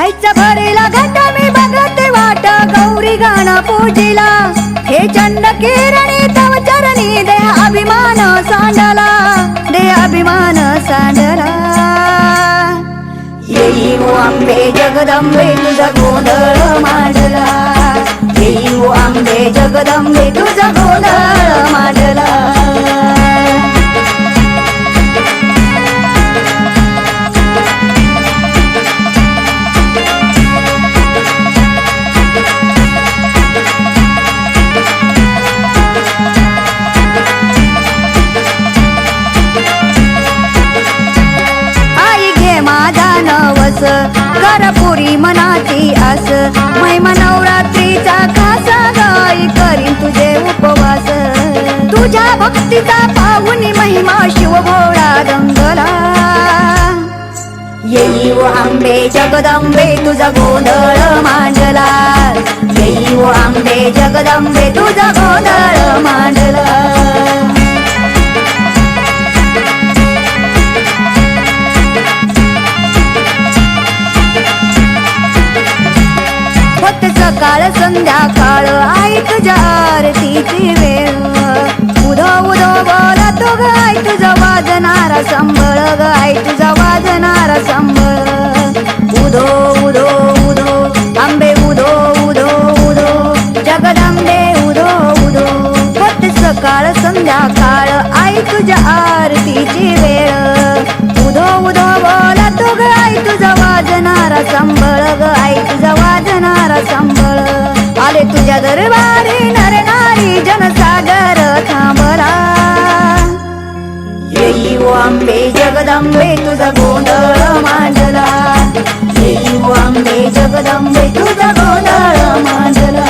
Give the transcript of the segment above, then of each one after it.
आईचा भरीला घाटा मी बघते वाट गौरी गाणं पूजिला. हे चंद किरणी तव चरणी दे अभिमान सांडला दे अभिमान सांडला येई ओ आंबे जगदंबे तुझा गोंधळ मांडला. येई ओ आंबे जगदंबे तुझा गोंधळ मांडला. कर मनाची आस. महिमा नवरात्रीचा खासा गाई करीन तुझे उपवास. तुझ्या भक्तीचा पाहुनी महिमा शिव भोळा दंगला. येई ओ आंबे जगदंबे तुझा गोंधळ मांडला. येई ओ आंबे जगदंबे तुझा गोंधळ मांडला. संध्याकाळ ऐक तुझ्या आरतीची वेळ. उदो उदो बोला तो ग आई तुझा वाजणारा संबळ ग आई तुझा वाजणारा संबळ उदो उदो उदो आंबे उधो उधो उदो जगदंबे उदो उधो. होत सकाळ संध्याकाळ आई तुझ्या आरतीची वेळ. उदो उदो बोला तो ग आई तुझा वाजणारा संबळ ग आई तुझा वाजणारा संबळ आले तुझ्या दरबारी नर नारी जनसागर थांबला. येई ओ आंबे जगदंबे तुझा गोंधळ मांडला. येई ओ आंबे जगदंबे तुझा गोंधळ मांडला.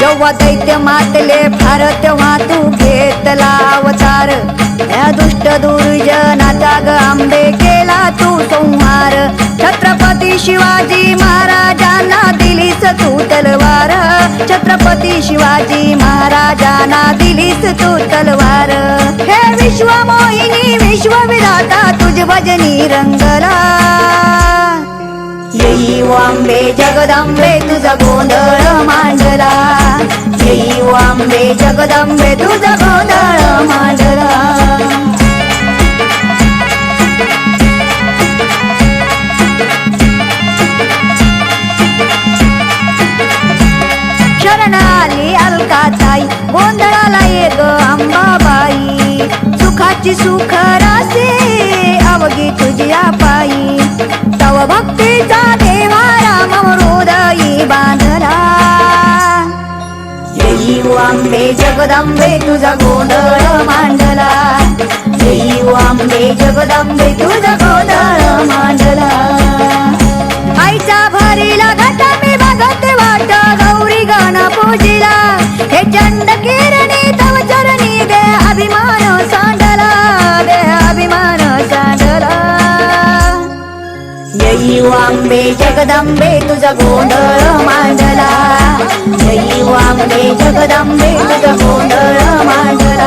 जेव्हा दैत्य मातले फार तेव्हा तू घेतला अवतार या दुष्ट दुर्जनाचा ग आंबे केला तू संहार. छत्रपती शिवाजी महाराजांना दिलीस तू तलवार. छत्रपती शिवाजी महाराजांना दिलीस तू तलवार. हे विश्व मोहिनी विश्व विधाता तुझ भजनी रंगला. येई वांबे जगदंबे तुझा गोंधळ मांडला. येई वांबे जगदंबे तुझा शरणाली अलकाताई गोंधळाला ये ग अंबाबाई. सुखाची सुख रासे अवघी तुझ्या पायी तव भक्तीचा देवारा मम हृदयी बांधला. येई आंबे जगदंबे तुझा गोंधळ मांडला. येई आंबे जगदंबे तुझा गोंधळ मांडला. वांबे जगदंबे तुझा गोंधळ मांडला. येई वांबे जगदंबे तुझा गोंधळ मांडला.